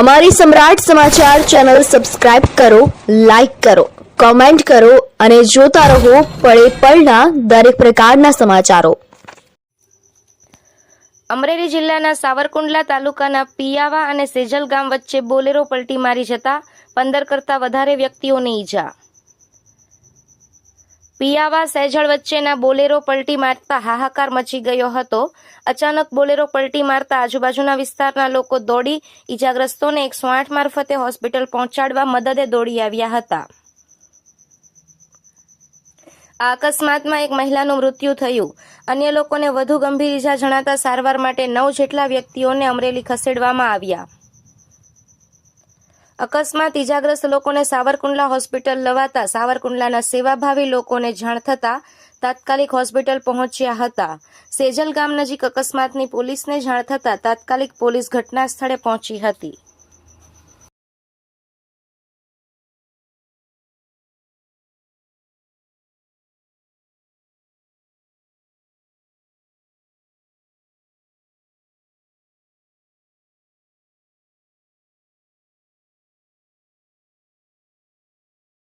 અમારી Samrat Samachar channel subscribe કરો, like કરો, કોમેન્ટ કરો અને જોતા રહો પળે પળના દરેક પ્રકારના સમાચારો. અમરેલી જિલ્લાના સાવરકુંડલા તાલુકાના પિયાવા અને સેજલ ગામ વચ્ચે બોલેરો પલટી મારી જતા પંદર કરતાં વધારે વ્યક્તિઓને ઈજા. પિયાવા સેજળ વચ્ચેના બોલેરો પલટી મારતા હાહાકાર મચી ગયો હતો. અચાનક બોલેરો પલટી મારતા આજુબાજુના વિસ્તારના લોકો દોડી ઈજાગ્રસ્તોને એકસો આઠ મારફતે હોસ્પિટલ પહોંચાડવા મદદે દોડી આવ્યા હતા. આ અકસ્માતમાં એક મહિલાનું મૃત્યુ થયું. અન્ય લોકોને વધુ ગંભીર ઈજા જણાતા સારવાર માટે નવ જેટલા વ્યક્તિઓને અમરેલી ખસેડવામાં આવ્યા. અકસ્માત ઈજાગ્રસ્ત લોકોને સાવરકુંડલા હોસ્પિટલ લવાતા સાવરકુંડલાના સેવાભાવી લોકોને જાણ થતાં તાત્કાલિક હોસ્પિટલ પહોંચ્યા હતા. સેજલ ગામ નજીક અકસ્માતની પોલીસને જાણ થતાં તાત્કાલિક પોલીસ ઘટના સ્થળે પહોંચી હતી.